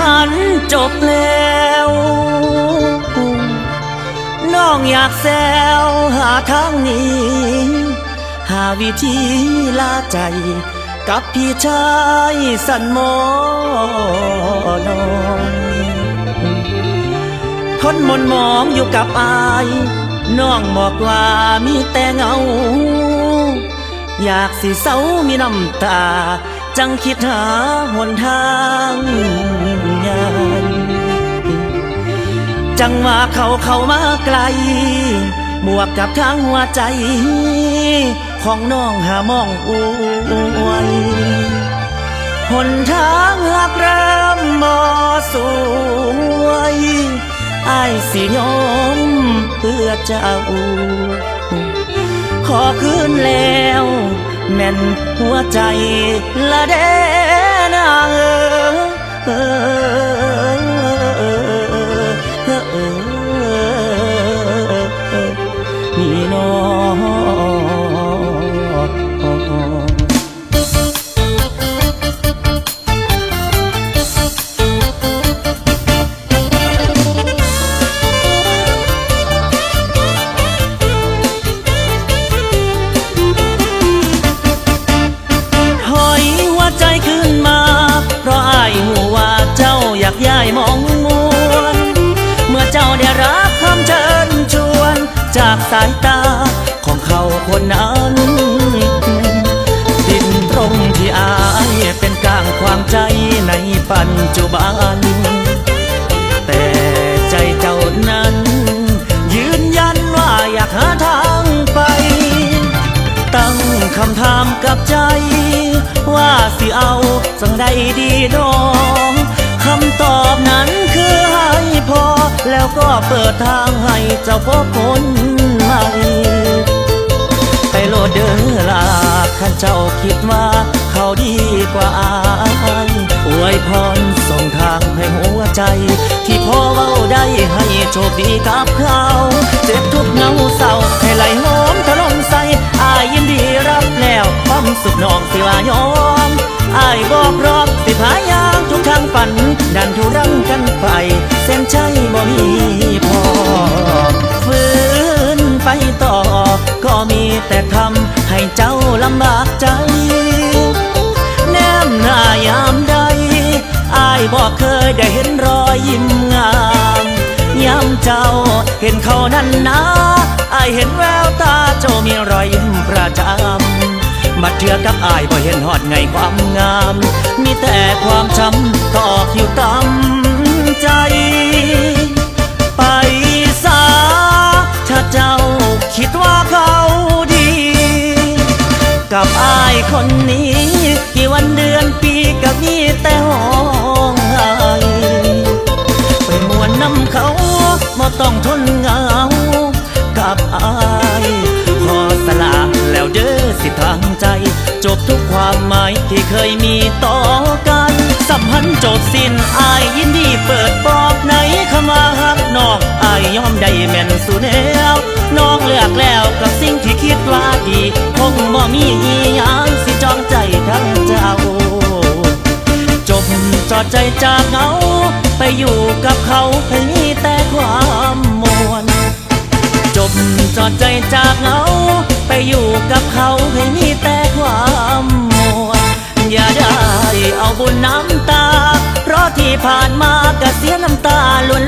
มันจบแล้ว น้องอยากแซวหาทางหนี้ หาวิธีลาใจ กับพี่ชายสันมอนอยทนมนมองอยู่กับอาย น้องบอกว่ามีแต่เงา อยากสิเศร้ามีน้ำตา จังคิดหาหนทาง จังว่าเขาเข้ามาไกล บวกกับทางหัวใจ ของน้องหามองอวยหนทางหักเริ่มบ่สวยอายสิยอมเพื่อเจ้า ขอคืนแล้ว แม่นหัวใจละเด้ จากสายตาของเขาคนนั้นดินตรงที่อายเป็นกลางความใจในปัจจุบัน แต่ใจเจ้านั้น ยืนยันว่าอยากหาทางไป ตั้งคำถามกับใจ ว่าสิเอาสังใดดีน้องคำตอบนั้นคือให้พอแล้วก็เปิดทางให้เจ้าพบคน ใหม่ไปโลดเดอลาขันเจ้าคิดว่าเขาดีกว่าอายอวยพรส่งทางให้หัวใจ ที่พ่อเว้าได้ให้โชคดีกับเขาเจ็บทุกเงาเศร้าให้ไหลหอมถล่มใส่อายยินดีรับแล้วความสุขน้องสิว่ายอมอายบอกรอบสิพายางทุกทางฝัน ดันทุรังกันไปเส้นใจบ่มี แต่ทำให้เจ้าลำบากใจ แนมหน้ายามใดอายบอกเคยได้เห็นรอยยิ้มงามยามเจ้าเห็นเขานั้นนะอายเห็นแววตาเจ้ามีรอยยิ้มประจำบัดเทือกับอายบ่เห็นหอดไงความงาม มีแต่ความช้ำต่อคิวตำใจ ต้องทนเหงา กับอายขอสละแล้วเด้อสิทางใจ จบทุกความหมายที่เคยมีต่อกัน สัมพันธ์จบสิ้นอายยินดีเปิดบอกในคำว่าฮักนอกอายยอมได้แม่นสู่แนวน้องเลือกแล้วกับสิ่งที่คิดว่าดี คงบ่มีอีหยังสิจองใจทั้งเจ้า จบจอดใจจากเหงา อยู่กับเขาให้มีแต่ความมวนจบจอดใจจากเหงาไปอยู่กับเขาให้มีแต่ความมวนอย่าได้เอาบุญน้ำตา เพราะที่ผ่านมาก็เสียน้ำตาล้วน